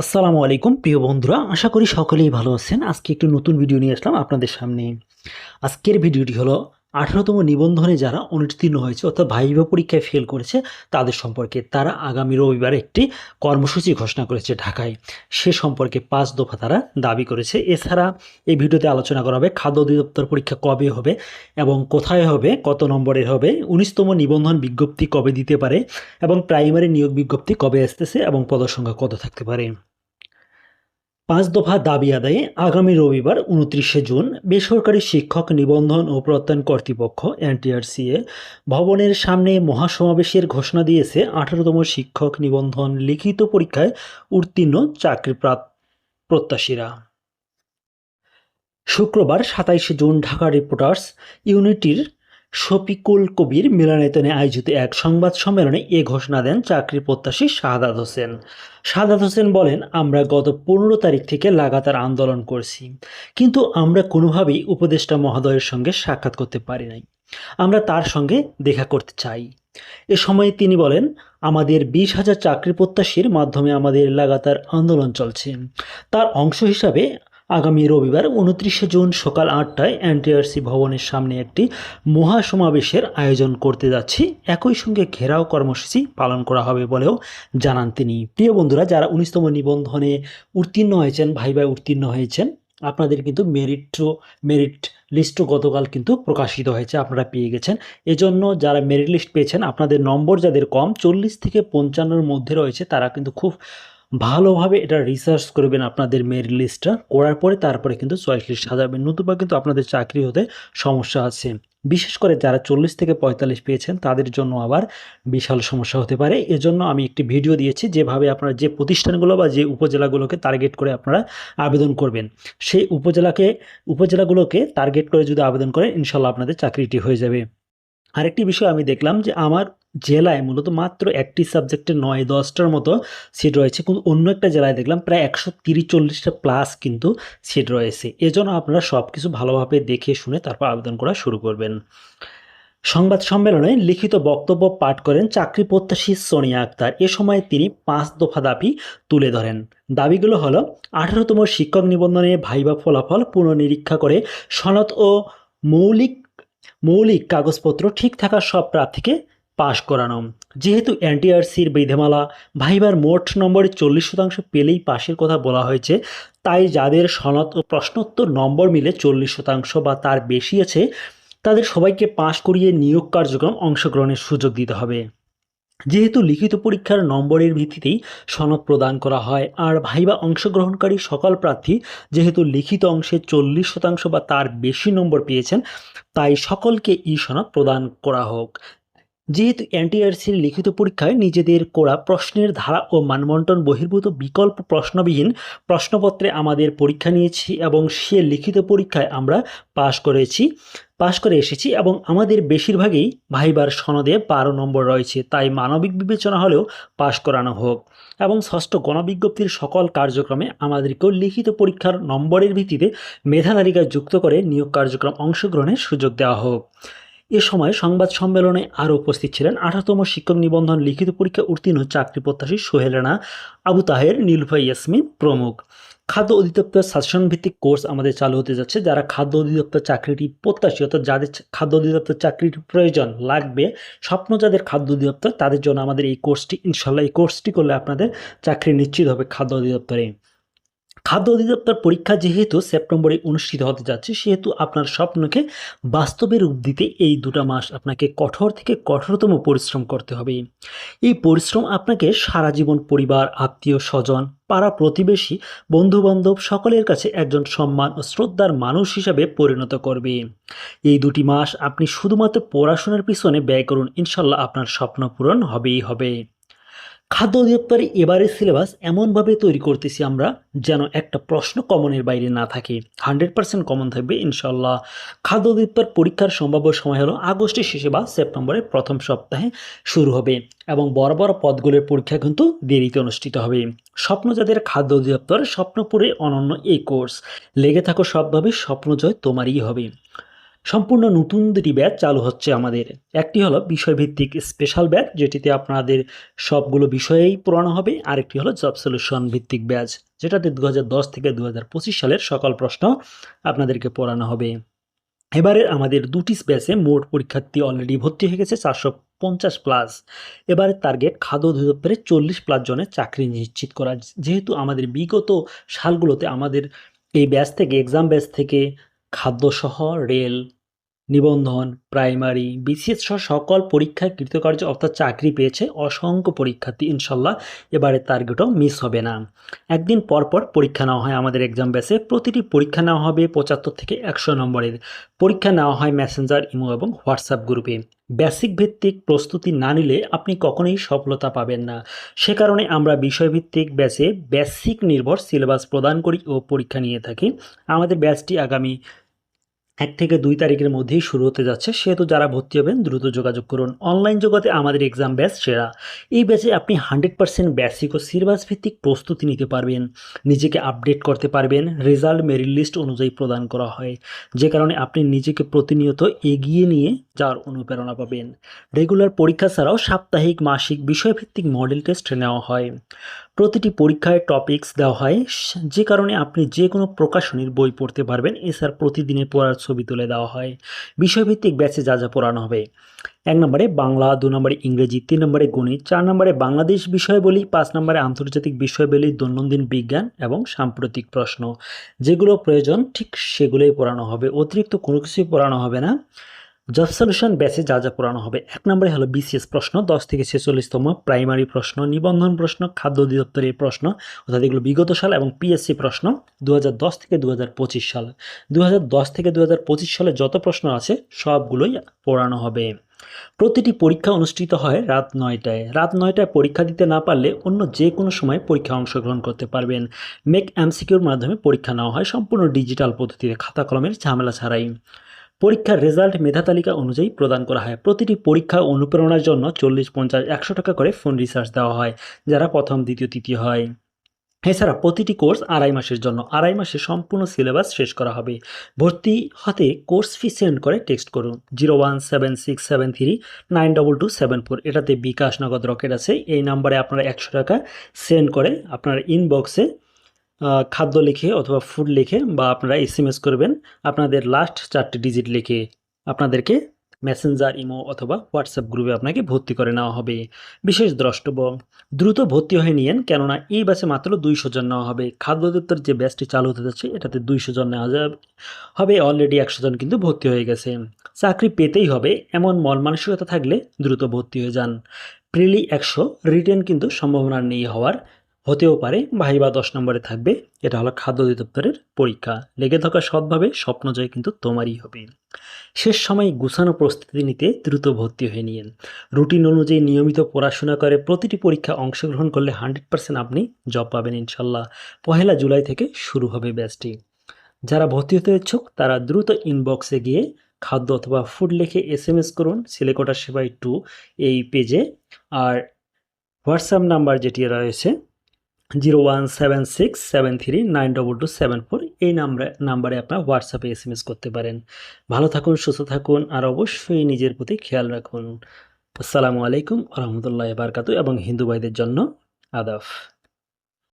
আসসালামু আলাইকুম, প্রিয় বন্ধুরা। আশা করি সকলেই ভালো আছেন। আজকে একটু নতুন ভিডিও নিয়ে আসলাম আপনাদের সামনে। আজকের ভিডিওটি হলো আঠারোতম নিবন্ধনে যারা অনুত্তীর্ণ হয়েছে অর্থাৎ ভাইবা পরীক্ষায় ফেল করেছে, তাদের সম্পর্কে তারা আগামী রবিবার একটি কর্মসূচি ঘোষণা করেছে ঢাকায়। সে সম্পর্কে পাঁচ দফা তারা দাবি করেছে। এছাড়া এই ভিডিওতে আলোচনা করা হবে খাদ্য অধিদপ্তর পরীক্ষা কবে হবে এবং কোথায় হবে, কত নম্বরের হবে, উনিশতম নিবন্ধন বিজ্ঞপ্তি কবে দিতে পারে এবং প্রাইমারি নিয়োগ বিজ্ঞপ্তি কবে আসতেছে এবং পদসংখ্যা কত থাকতে পারে। পাঁচ দফা দাবি আদায়ে আগামী রবিবার উনত্রিশে জুন বেসরকারি শিক্ষক নিবন্ধন ও প্রত্যয়ন কর্তৃপক্ষ এনটিআরসিএ ভবনের সামনে মহাসমাবেশের ঘোষণা দিয়েছে আঠারোতম শিক্ষক নিবন্ধন লিখিত পরীক্ষায় উত্তীর্ণ চাকরি প্রত্যাশীরা। শুক্রবার সাতাইশে জুন ঢাকা রিপোর্টার্স ইউনিটির শফিকুল কবির মিলনায়তনে আয়োজিত এক সংবাদ সম্মেলনে এ ঘোষণা দেন চাকরি প্রত্যাশী শাহাদাত হোসেন। শাহাদাত হোসেন বলেন, আমরা গত পনেরো তারিখ থেকে লাগাতার আন্দোলন করছি, কিন্তু আমরা কোনোভাবেই উপদেষ্টা মহোদয়ের সঙ্গে সাক্ষাৎ করতে পারি নাই। আমরা তার সঙ্গে দেখা করতে চাই। এ সময় তিনি বলেন, আমাদের বিশ হাজার চাকরি প্রত্যাশীর মাধ্যমে আমাদের লাগাতার আন্দোলন চলছে। তার অংশ হিসাবে আগামী রবিবার উনত্রিশে জুন সকাল আটটায় এনটিআরসি ভবনের সামনে একটি মহাসমাবেশের আয়োজন করতে যাচ্ছি। একই সঙ্গে ঘেরাও কর্মসূচি পালন করা হবে বলেও জানান তিনি। প্রিয় বন্ধুরা, যারা উনিশতম নিবন্ধনে উত্তীর্ণ হয়েছেন ভাই ভাই উত্তীর্ণ হয়েছেন, আপনাদের কিন্তু মেরিট মেরিট লিস্টও গতকাল কিন্তু প্রকাশিত হয়েছে, আপনারা পেয়ে গেছেন। এজন্য যারা মেরিট লিস্ট পেয়েছেন, আপনাদের নম্বর যাদের কম, চল্লিশ থেকে পঞ্চান্নর মধ্যে রয়েছে, তারা কিন্তু খুব ভালোভাবে এটা রিসার্চ করবেন আপনাদের মেরিট লিস্টটা করার পরে তারপরে কিন্তু চয়েস লিস্ট সাজাবেন। নতুবা কিন্তু আপনাদের চাকরি হতে সমস্যা আছে। বিশেষ করে যারা চল্লিশ থেকে পঁয়তাল্লিশ পেয়েছেন, তাদের জন্য আবার বিশাল সমস্যা হতে পারে। এজন্য আমি একটি ভিডিও দিয়েছি, যেভাবে আপনারা যে প্রতিষ্ঠানগুলো বা যে উপজেলাগুলোকে টার্গেট করে আপনারা আবেদন করবেন। সেই উপজেলাকে, উপজেলাগুলোকে টার্গেট করে যদি আবেদন করেন, ইনশাল্লাহ আপনাদের চাকরিটি হয়ে যাবে। আরেকটি বিষয় আমি দেখলাম যে আমার জেলায় মূলত মাত্র একটি সাবজেক্টে নয়, দশটার মতো সিট রয়েছে। কিন্তু অন্য একটা জেলায় দেখলাম প্রায় একশো তিরিশ, চল্লিশটা প্লাস কিন্তু সিট রয়েছে। এজন্য আপনারা সব কিছু ভালোভাবে দেখে শুনে তারপর আবেদন করা শুরু করবেন। সংবাদ সম্মেলনে লিখিত বক্তব্য পাঠ করেন চাকরি প্রত্যাশী সোনিয়া আক্তার। এ সময় তিনি পাঁচ দফা দাবি তুলে ধরেন। দাবিগুলো হলো, আঠারোতম শিক্ষক নিবন্ধনে ভাইবা ফলাফল পুনর্নিরীক্ষা করে সনদ ও মৌলিক মৌলিক কাগজপত্র ঠিক থাকা সব প্রার্থীকে পাশ করানো। যেহেতু এনটিআরসির বিধিমালা ভাইবার মোট নম্বরে চল্লিশ শতাংশ পেলেই পাশের কথা বলা হয়েছে, তাই যাদের সনদ ও প্রশ্নোত্তর নম্বর মিলে চল্লিশ শতাংশ বা তার বেশি আছে, তাদের সবাইকে পাশ করিয়ে নিয়োগ কার্যক্রম অংশগ্রহণের সুযোগ দিতে হবে। যেহেতু লিখিত পরীক্ষার নম্বরের ভিত্তিতেই সনদ প্রদান করা হয়, আর ভাইবা অংশগ্রহণকারী সকল প্রার্থী যেহেতু লিখিত অংশে চল্লিশ শতাংশ বা তার বেশি নম্বর পেয়েছেন, তাই সকলকে ই সনদ প্রদান করা হোক। যেহেতু এনটিআরসির লিখিত পরীক্ষায় নিজেদের করা প্রশ্নের ধারা ও মানবন্টন বহির্ভূত বিকল্প প্রশ্নবিহীন প্রশ্নপত্রে আমাদের পরীক্ষা নিয়েছি এবং সে লিখিত পরীক্ষায় আমরা পাশ করেছি, পাশ করে এসেছি এবং আমাদের বেশিরভাগই ভাইবার সনদে বারো নম্বর রয়েছে, তাই মানবিক বিবেচনা হলেও পাশ করানো হোক। এবং ষষ্ঠ গণবিজ্ঞপ্তির সকল কার্যক্রমে আমাদেরকেও লিখিত পরীক্ষার নম্বরের ভিত্তিতে মেধা তালিকায় যুক্ত করে নিয়োগ কার্যক্রম অংশগ্রহণের সুযোগ দেওয়া হোক। এ সময় সংবাদ সম্মেলনে আরও উপস্থিত ছিলেন আঠারোতম শিক্ষক নিবন্ধন লিখিত পরীক্ষা উত্তীর্ণ চাকরি প্রত্যাশী সোহেল রানা আবু তাহের নীলফা ইয়াসমিন প্রমুখ। খাদ্য অধিদপ্তর সাজেশন ভিত্তিক কোর্স আমাদের চালু হতে যাচ্ছে, যারা খাদ্য অধিদপ্তর চাকরিটি প্রত্যাশী, অর্থাৎ যাদের খাদ্য অধিদপ্তর চাকরির প্রয়োজন লাগবে, স্বপ্ন যাদের খাদ্য অধিদপ্তর, তাদের জন্য আমাদের এই কোর্সটি, ইনশাল্লাহ এই কোর্সটি করলে আপনাদের চাকরি নিশ্চিত হবে খাদ্য অধিদপ্তরে। খাদ্য অধিদপ্তর পরীক্ষা যেহেতু সেপ্টেম্বরে অনুষ্ঠিত হতে যাচ্ছে, সেহেতু আপনার স্বপ্নকে বাস্তবে রূপ দিতে এই দুটো মাস আপনাকে কঠোর থেকে কঠোরতম পরিশ্রম করতে হবে। এই পরিশ্রম আপনাকে সারা জীবন পরিবার, আত্মীয়, স্বজন, পাড়া প্রতিবেশী, বন্ধুবান্ধব সকলের কাছে একজন সম্মান ও শ্রদ্ধার মানুষ হিসাবে পরিণত করবে। এই দুটি মাস আপনি শুধুমাত্র পড়াশোনার পিছনে ব্যয় করুন, ইনশাল্লাহ আপনার স্বপ্ন পূরণ হবেই হবে। খাদ্য অধিদপ্তরে এবারের সিলেবাস এমনভাবে তৈরি করতেছি আমরা যেন একটা প্রশ্ন কমনের বাইরে না থাকে। হান্ড্রেড পার্সেন্ট কমন থাকবে ইনশাল্লাহ খাদ্য অধিদপ্তর পরীক্ষার সম্ভাব্য সময় হলো আগস্টের শেষে বা সেপ্টেম্বরের প্রথম সপ্তাহে শুরু হবে এবং বড় বড় পদগুলোর পরীক্ষা কিন্তু দেরিতে অনুষ্ঠিত হবে। স্বপ্ন যাদের খাদ্য অধিদপ্তর স্বপ্নপুরে অনন্য এই কোর্স। লেগে থাকো সবভাবে, স্বপ্নজয় তোমারই হবে। সম্পূর্ণ নতুন দুটি ব্যাচ চালু হচ্ছে আমাদের। একটি হলো বিষয়ভিত্তিক স্পেশাল ব্যাচ, যেটিতে আপনাদের সবগুলো বিষয়েই পড়ানো হবে। আরেকটি হলো জব সলিউশন ভিত্তিক ব্যাচ, যেটাতে দু হাজার দশ থেকে দু হাজার পঁচিশ সালের সকল প্রশ্ন আপনাদেরকে পড়ানো হবে। এবারে আমাদের দুটি ব্যাচে মোট পরীক্ষার্থী অলরেডি ভর্তি হয়ে গেছে চারশো পঞ্চাশ প্লাস এবারে টার্গেট খাদ্য অধিদপ্তরে চল্লিশ প্লাস জনের চাকরি নিশ্চিত করা। যেহেতু আমাদের বিগত সালগুলোতে আমাদের এই ব্যাচ থেকে এক্সাম ব্যাচ থেকে খাদ্যসহ, রেল, নিবন্ধন, প্রাইমারি বিসিএস সহ সকল পরীক্ষায় কৃতকার্য অর্থাৎ চাকরি পেয়েছে অসংখ্য পরীক্ষার্থী, ইনশাল্লাহ এবারে টার্গেটও মিস হবে না। একদিন পর পর পরীক্ষা নেওয়া হয় আমাদের এক্সাম ব্যাচে। প্রতিটি পরীক্ষা নেওয়া হবে পঁচাত্তর থেকে একশো নম্বরের। পরীক্ষা নেওয়া হয় মেসেঞ্জার, ইমো এবং হোয়াটসঅ্যাপ গ্রুপে। বেসিক ভিত্তিক প্রস্তুতি না নিলে আপনি কখনোই সফলতা পাবেন না। সে কারণে আমরা বিষয়ভিত্তিক ব্যাচে বেসিক নির্ভর সিলেবাস প্রদান করি ও পরীক্ষা নিয়ে থাকি। আমাদের ব্যাচটি আগামী এক থেকে দুই তারিখের মধ্যেই শুরু হতে যাচ্ছে। সেহেতু যারা ভর্তি হবেন, দ্রুত যোগাযোগ করুন। অনলাইন জগতে আমাদের এক্সাম ব্যাচ সেরা। এই ব্যাচে আপনি হান্ড্রেড পার্সেন্ট বেসিক ও সিলেবাস ভিত্তিক প্রস্তুতি নিতে পারবেন। নিজেকে আপডেট করতে পারবেন। রেজাল্ট মেরিট লিস্ট অনুযায়ী প্রদান করা হয়। যে কারণে আপনি নিজেকে প্রতিনিয়ত এগিয়ে নিয়ে যাওয়ার অনুপ্রেরণা পাবেন। রেগুলার পরীক্ষা ছাড়াও সাপ্তাহিক, মাসিক বিষয়ভিত্তিক মডেল টেস্ট নেওয়া হয়। প্রতিটি পরীক্ষায় টপিকস দেওয়া হয়। যে কারণে আপনি যে কোনো প্রকাশনীর বই পড়তে পারবেন। এছাড়া প্রতিদিনের পড়ার ছবি তুলে দেওয়া হয়। বিষয়ভিত্তিক ব্যাচে যা যা পড়ানো হবে। এক নম্বরে বাংলা, দু নম্বরে ইংরেজি, তিন নম্বরে গণিত, চার নম্বরে বাংলাদেশ বিষয়বলি, পাঁচ নম্বরে আন্তর্জাতিক বিষয়বলি, দৈনন্দিন বিজ্ঞান এবং সাম্প্রতিক প্রশ্ন। যেগুলো প্রয়োজন, ঠিক সেগুলোই পড়ানো হবে। অতিরিক্ত কোনো কিছুই পড়ানো হবে না। জব সলিউশন ব্যাচে যা যা পড়ানো হবে। এক নম্বরে হলো বিসিএস প্রশ্ন, দশ থেকে ছেচল্লিশতম প্রাইমারি প্রশ্ন, নিবন্ধন প্রশ্ন, খাদ্য অধিদপ্তরের প্রশ্ন, অর্থাৎ এগুলো বিগত সাল এবং পিএসসি প্রশ্ন দু হাজার দশ থেকে দু হাজার পঁচিশ সাল। দু হাজার দশ থেকে দু হাজার পঁচিশ সালে যত প্রশ্ন আছে, সবগুলোই পড়ানো হবে। প্রতিটি পরীক্ষা অনুষ্ঠিত হয় রাত নয়টায়। রাত নয়টায় পরীক্ষা দিতে না পারলে অন্য যে কোনো সময় পরীক্ষা অংশগ্রহণ করতে পারবেন। মেক এমসিকিউর মাধ্যমে পরীক্ষা নেওয়া হয় সম্পূর্ণ ডিজিটাল পদ্ধতিতে, খাতা কলমের ঝামেলা ছাড়াই। পরীক্ষার রেজাল্ট মেধা তালিকা অনুযায়ী প্রদান করা হয়। প্রতিটি পরীক্ষা অনুপ্রেরণার জন্য চল্লিশ, পঞ্চাশ, একশো টাকা করে ফোন রিসার্চ দেওয়া হয়, যারা প্রথম, দ্বিতীয়, তৃতীয় হয়। এছাড়া প্রতিটি কোর্স আড়াই মাসের জন্য, আড়াই মাসে সম্পূর্ণ সিলেবাস শেষ করা হবে। ভর্তি হতে কোর্স ফি সেন্ড করে টেক্সট করুন। Zero one seven six seven three nine double two seven four. এটাতে বিকাশ নগদ রকেট আছে। এই নাম্বারে আপনারা একশো টাকা সেন্ড করে আপনার ইনবক্সে খাদ্য লিখে অথবা ফুড লিখে বা আপনারা এস এম এস করবেন আপনাদের লাস্ট চারটি ডিজিট লিখে আপনাদেরকে মেসেঞ্জার ইমো অথবা হোয়াটসঅ্যাপ গ্রুপে আপনাকে ভর্তি করে নেওয়া হবে। বিশেষ দ্রষ্টব্য, দ্রুত ভর্তি হয়ে নিয়েন কেননা এই ব্যাচে মাত্র দুইশো জন নেওয়া হবে। খাদ্য অধিদপ্তর যে ব্যাচটি চালু হতে যাচ্ছে এটাতে দুইশো জন নেওয়া যাবে, হবে অলরেডি একশো জন কিন্তু ভর্তি হয়ে গেছে। চাকরি পেতেই হবে এমন মন মানসিকতা থাকলে দ্রুত ভর্তি হয়ে যান। প্রিলি একশো রিটেন কিন্তু সম্ভাবনা নেই হওয়ার হতেও পারে ভাইবা দশ নম্বরে থাকবে। এটা হলো খাদ্য অধিদপ্তরের পরীক্ষা। লেগে থাকা সৎভাবে স্বপ্ন জয় কিন্তু তোমারই হবে। শেষ সময় গুছানো প্রস্তুতি নিতে দ্রুত ভর্তি হয়ে নিন। রুটিন অনুযায়ী নিয়মিত পড়াশোনা করে প্রতিটি পরীক্ষা অংশগ্রহণ করলে হান্ড্রেড পার্সেন্ট আপনি জব পাবেন ইনশাল্লাহ। পহেলা জুলাই থেকে শুরু হবে ব্যাচটি। যারা ভর্তি হতে ইচ্ছুক, তারা দ্রুত ইনবক্সে গিয়ে খাদ্য অথবা ফুড লিখে এস এম এস করুন সিলেকোটা সেবাই টু এই পেজে। আর হোয়াটসঅ্যাপ নাম্বার যেটি রয়েছে zero one seven six seven three nine double two seven four এই নাম্বারে নাম্বারে আপনার হোয়াটসঅ্যাপে এস এম এস করতে পারেন। ভালো থাকুন, সুস্থ থাকুন, আর অবশ্যই নিজের প্রতি খেয়াল রাখুন। আসসালামু আলাইকুম রহমতুল্লাহ বারকাতু এবং হিন্দু ভাইদের জন্য আদাফ